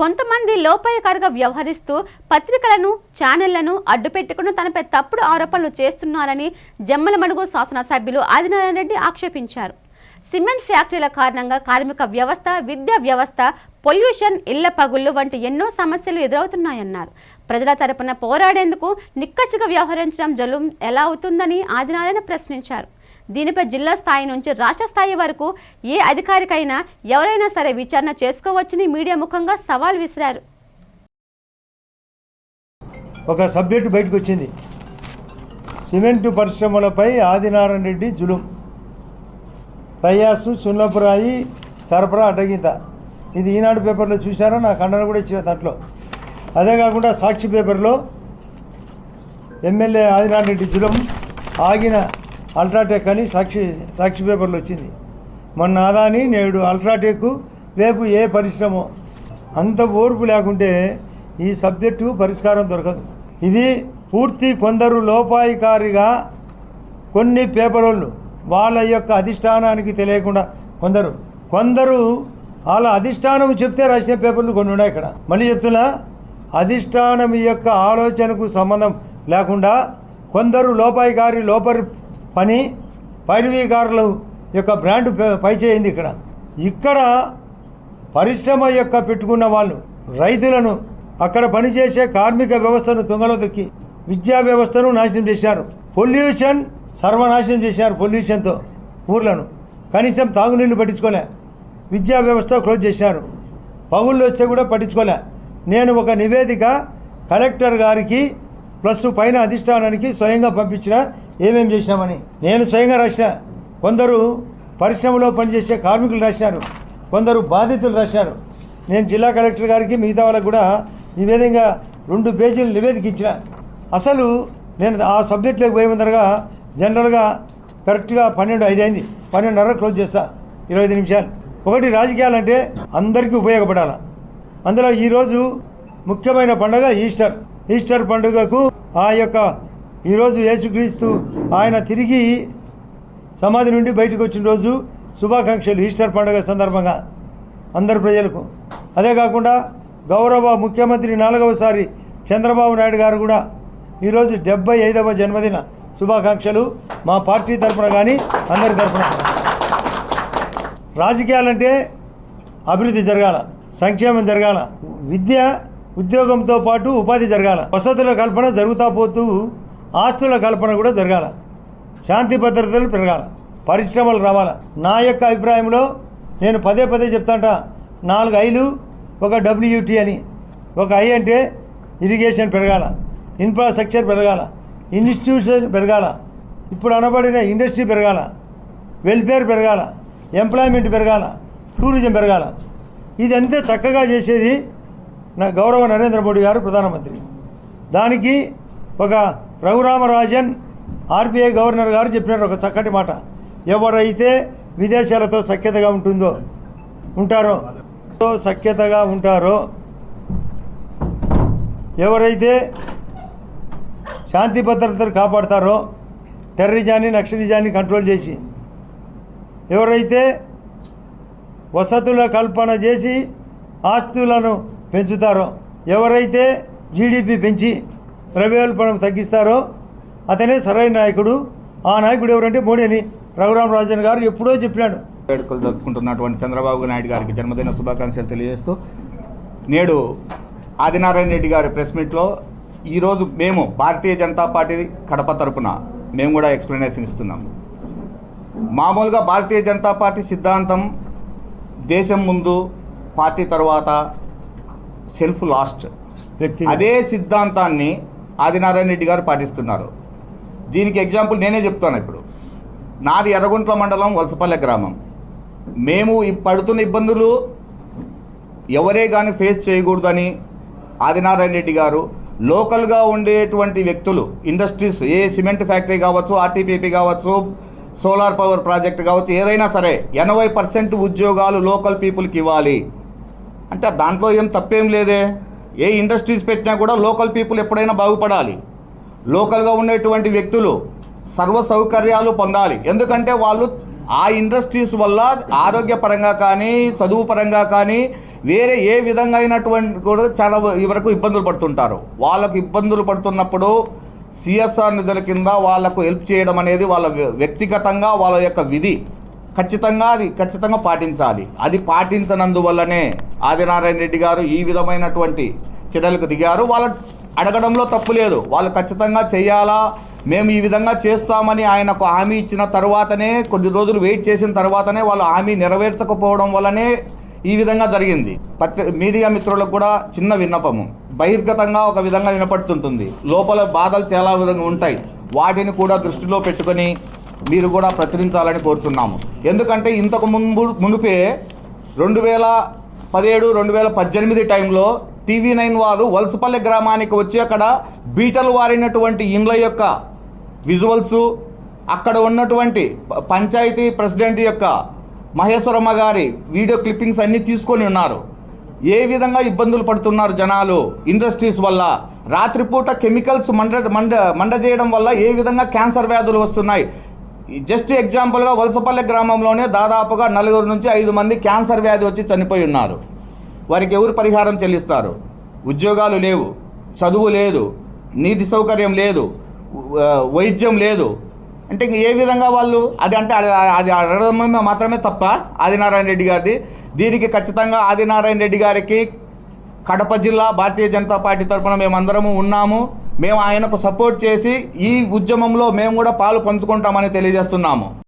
కొంతమంది లోపాయకారిగా వ్యవహరిస్తూ పత్రికలను ఛానళ్ళను అడ్డుపెట్టుకుని తనపై తప్పుడు ఆరోపణలు చేస్తున్నారని జమ్మలమడుగు శాసనసభ్యులు ఆదినారాయణ రెడ్డి ఆక్షేపించారు. సిమెంట్ ఫ్యాక్టరీల కారణంగా కార్మిక వ్యవస్థ విద్యా వ్యవస్థ పొల్యూషన్ ఇళ్ళ పగుళ్ళు వంటి ఎన్నో సమస్యలు ఎదురవుతున్నాయన్నారు. ప్రజల తరపున పోరాడేందుకు నిక్కచ్చిగా వ్యవహరించడం జలుం ఎలా అవుతుందని ఆదినారాయణ ప్రశ్నించారు. దీనిపై జిల్లా స్థాయి నుంచి రాష్ట్ర స్థాయి వరకు ఏ అధికారికైనా ఎవరైనా సరే విచారణ చేసుకోవచ్చని మీడియా ముఖంగా సవాల్ విసిరారు. ఒక సబ్జెక్టు బయటకు వచ్చింది. సిమెంటు పరిశ్రమలపై ఆదినారాయణ రెడ్డి జులుం. ప్రయాసు సున్నపురాయి సరఫరా అడ్డగింత ఇది ఈనాడు పేపర్లో చూశారో? నా ఖండన కూడా ఇచ్చిన దాంట్లో. అదే కాకుండా సాక్షి పేపర్లో ఎమ్మెల్యే ఆదినారాయణ రెడ్డి జులం ఆగిన అల్ట్రాటెక్ అని సాక్షి సాక్షి పేపర్లు వచ్చింది. మొన్న అదాని నేడు అల్ట్రాటెక్ రేపు ఏ పరిశ్రమ. అంత ఓర్పు లేకుంటే ఈ సబ్జెక్టు పరిష్కారం దొరకదు. ఇది పూర్తి కొందరు లోపాయికారిగా కొన్ని పేపరోళ్ళు వాళ్ళ యొక్క అధిష్టానానికి తెలియకుండా కొందరు. కొందరు వాళ్ళ అధిష్టానం చెప్తే రాసిన పేపర్లు కొన్ని ఉన్నాయి ఇక్కడ. మళ్ళీ చెప్తున్నా అధిష్టానం యొక్క ఆలోచనకు సంబంధం లేకుండా కొందరు లోపాయికారి లోపరి పని పైరవీకారుల యొక్క బ్రాండ్ పై- పైచేయింది ఇక్కడ. ఇక్కడ పరిశ్రమ యొక్క పెట్టుకున్న వాళ్ళు రైతులను అక్కడ పనిచేసే కార్మిక వ్యవస్థను తుంగలో దొక్కి విద్యా వ్యవస్థను నాశనం చేశారు. పొల్యూషన్ సర్వనాశనం చేశారు పొల్యూషన్తో ఊర్లను. కనీసం తాగునీళ్ళు పట్టించుకోలే. విద్యా వ్యవస్థ క్లోజ్ చేశారు. పగుళ్ళు వస్తే కూడా పట్టించుకోలే. నేను ఒక నివేదిక కలెక్టర్ గారికి ప్లస్ పైన అధిష్టానానికి స్వయంగా పంపించిన ఏమేం చేశామని నేను స్వయంగా రాసిన. కొందరు పరిశ్రమలో పనిచేసే కార్మికులు రాశారు. కొందరు బాధితులు రాశారు. నేను జిల్లా కలెక్టర్ గారికి మిగతా వాళ్ళకు కూడా ఈ విధంగా రెండు పేజీలు నివేదిక ఇచ్చిన. అసలు నేను ఆ సబ్జెక్ట్లోకి పోయే ముందరగా జనరల్గా కరెక్ట్గా పన్నెండు ఐదు అయింది. పన్నెండున్నర క్లోజ్ చేస్తా. ఇరవై ఐదు నిమిషాలు. ఒకటి రాజకీయాలంటే అందరికీ ఉపయోగపడాలి. అందులో ఈరోజు ముఖ్యమైన పండుగ ఈస్టర్. ఈస్టర్ పండుగకు ఆ యొక్క ఈరోజు యేసుక్రీస్తు ఆయన తిరిగి సమాధి నుండి బయటకు వచ్చిన రోజు శుభాకాంక్షలు ఈస్టర్ పండుగ సందర్భంగా అందరి ప్రజలకు. అదే కాకుండా గౌరవ ముఖ్యమంత్రి నాలుగవసారి చంద్రబాబు నాయుడు గారు కూడా ఈరోజు డెబ్బై ఐదవ జన్మదిన శుభాకాంక్షలు మా పార్టీ తరఫున కానీ అందరి తరఫున రాజకీయాలంటే అభివృద్ధి జరగాల సంక్షేమం జరగాల విద్య ఉద్యోగంతో పాటు ఉపాధి జరగాల వసతుల కల్పన జరుగుతా పోతూ ఆస్తుల కల్పన కూడా జరగాల. శాంతి భద్రతలు పెరగాల. పరిశ్రమలు రావాల. నా యొక్క అభిప్రాయంలో నేను పదే పదే చెప్తాంట నాలుగు ఐలు ఒక డబ్ల్యూటీ అని. ఒక ఐ అంటే ఇరిగేషన్ పెరగాల. ఇన్ఫ్రాస్ట్రక్చర్ పెరగాల. ఇన్స్టిట్యూషన్ పెరగాల. ఇప్పుడు అనబడిన ఇండస్ట్రీ పెరగాల. వెల్ఫేర్ పెరగాల. ఎంప్లాయ్మెంట్ పెరగాల. టూరిజం పెరగాల. ఇదంతా చక్కగా చేసేది నా గౌరవ నరేంద్ర మోడీ గారు ప్రధానమంత్రి. దానికి ఒక రఘురామరాజన్ ఆర్బీఐ గవర్నర్ గారు చెప్పినారు ఒక చక్కటి మాట. ఎవరైతే విదేశాలతో సఖ్యతగా ఉంటుందో ఉంటారో సఖ్యతగా ఉంటారో ఎవరైతే శాంతి భద్రతలు కాపాడతారో టెర్రరిజాన్ని నక్సలిజాన్ని కంట్రోల్ చేసి ఎవరైతే వసతుల కల్పన చేసి ఆస్తులను పెంచుతారో ఎవరైతే జీడిపి పెంచి ద్రవ్యోల్బణం తగ్గిస్తారో అతనే సరైన నాయకుడు. ఆ నాయకుడు ఎవరంటే మోడీ అని రఘురామరాజన్ గారు ఎప్పుడో చెప్పినాడు. వేడుకలు జరుపుకుంటున్నటువంటి చంద్రబాబు నాయుడు గారికి జన్మదిన శుభాకాంక్షలు తెలియజేస్తూ నేడు ఆదినారాయణ రెడ్డి గారి ప్రెస్ మీట్లో ఈరోజు మేము భారతీయ జనతా పార్టీ కడప తరపున మేము కూడా ఎక్స్ప్లెనేషన్ ఇస్తున్నాం మామూలుగా భారతీయ జనతా పార్టీ సిద్ధాంతం దేశం ముందు పార్టీ తర్వాత సెల్ఫ్ లాస్ట్. అదే సిద్ధాంతాన్ని ఆదినారాయణ రెడ్డి గారు పాటిస్తున్నారు. దీనికి ఎగ్జాంపుల్ నేనే చెప్తాను ఇప్పుడు. నాది ఎర్రగుంట్ల మండలం వలసపల్లె గ్రామం. మేము పడుతున్న ఇబ్బందులు ఎవరే కానీ ఫేస్ చేయకూడదని ఆదినారాయణ రెడ్డి గారు లోకల్గా ఉండేటువంటి వ్యక్తులు ఇండస్ట్రీస్ ఏ సిమెంట్ ఫ్యాక్టరీ కావచ్చు ఆర్టీపీపీ కావచ్చు సోలార్ పవర్ ప్రాజెక్ట్ కావచ్చు ఏదైనా సరే ఎనభై పర్సెంట్ ఉద్యోగాలు లోకల్ పీపుల్కి ఇవ్వాలి. అంటే దాంట్లో ఏం తప్పేం లేదే. ఏ ఇండస్ట్రీస్ పెట్టినా కూడా లోకల్ పీపుల్ ఎప్పుడైనా బాగుపడాలి. లోకల్గా ఉండేటువంటి వ్యక్తులు సర్వ సౌకర్యాలు పొందాలి. ఎందుకంటే వాళ్ళు ఆ ఇండస్ట్రీస్ వల్ల ఆరోగ్యపరంగా కానీ చదువు పరంగా కానీ వేరే ఏ విధంగా అయినటువంటి కూడా చాలా వరకు ఇబ్బందులు పడుతుంటారు. వాళ్ళకు ఇబ్బందులు పడుతున్నప్పుడు సిఎస్ఆర్ నిధుల కింద వాళ్ళకు హెల్ప్ చేయడం అనేది వాళ్ళ వ్య- వ్యక్తిగతంగా వాళ్ళ యొక్క విధి. ఖచ్చితంగా అది ఖచ్చితంగా పాటించాలి. అది పాటించనందువల్లనే ఆదినారాయణ రెడ్డి గారు ఈ విధమైనటువంటి చర్యలకు దిగారు. వాళ్ళ అడగడంలో తప్పు లేదు. వాళ్ళు ఖచ్చితంగా చేయాలా? మేము ఈ విధంగా చేస్తామని ఆయనకు హామీ ఇచ్చిన తర్వాతనే కొద్ది రోజులు వెయిట్ చేసిన తర్వాతనే వాళ్ళు హామీ నెరవేర్చకపోవడం వల్లనే ఈ విధంగా జరిగింది. పత్రి మీడియా మిత్రులకు కూడా చిన్న విన్నపము. బహిర్గతంగా ఒక విధంగా వినపడుతుంటుంది. లోపల బాధలు చాలా విధంగా ఉంటాయి. వాటిని కూడా దృష్టిలో పెట్టుకొని మీరు కూడా ప్రచురించాలని కోరుతున్నాము. ఎందుకంటే ఇంతకు ముందు మునిపే రెండు వేల పదిహేడు రెండు వేల పద్దెనిమిది టైంలో టీవీ నైన్ వారు వలసపల్లె గ్రామానికి వచ్చి అక్కడ బీటలు వారినటువంటి ఇండ్ల యొక్క విజువల్స్ అక్కడ ఉన్నటువంటి పంచాయతీ ప్రెసిడెంట్ యొక్క మహేశ్వరమ్మ గారి వీడియో క్లిప్పింగ్స్ అన్నీ తీసుకొని ఉన్నారు. ఏ విధంగా ఇబ్బందులు పడుతున్నారు జనాలు ఇండస్ట్రీస్ వల్ల? రాత్రిపూట కెమికల్స్ మండ మండ మండ చేయడం వల్ల ఏ విధంగా క్యాన్సర్ వ్యాధులు వస్తున్నాయి? జస్ట్ ఎగ్జాంపుల్గా వలసపల్లె గ్రామంలోనే దాదాపుగా నలుగురు నుంచి ఐదు మంది క్యాన్సర్ వ్యాధి వచ్చి చనిపోయి ఉన్నారు. వారికి ఎవరు పరిహారం చెల్లిస్తారు? ఉద్యోగాలు లేవు చదువు లేదు నీటి సౌకర్యం లేదు వైద్యం లేదు. అంటే ఇంక ఏ విధంగా వాళ్ళు? అది అంటే అది అది అడగడం మాత్రమే తప్ప ఆదినారాయణ రెడ్డి గారిది. దీనికి ఖచ్చితంగా ఆదినారాయణ రెడ్డి గారికి కడప జిల్లా భారతీయ జనతా పార్టీ తరఫున మేమందరము ఉన్నాము. మేము ఆయనకు సపోర్ట్ చేసి ఈ ఉద్యమంలో మేము కూడా పాలు పంచుకుంటామని తెలియజేస్తున్నాము.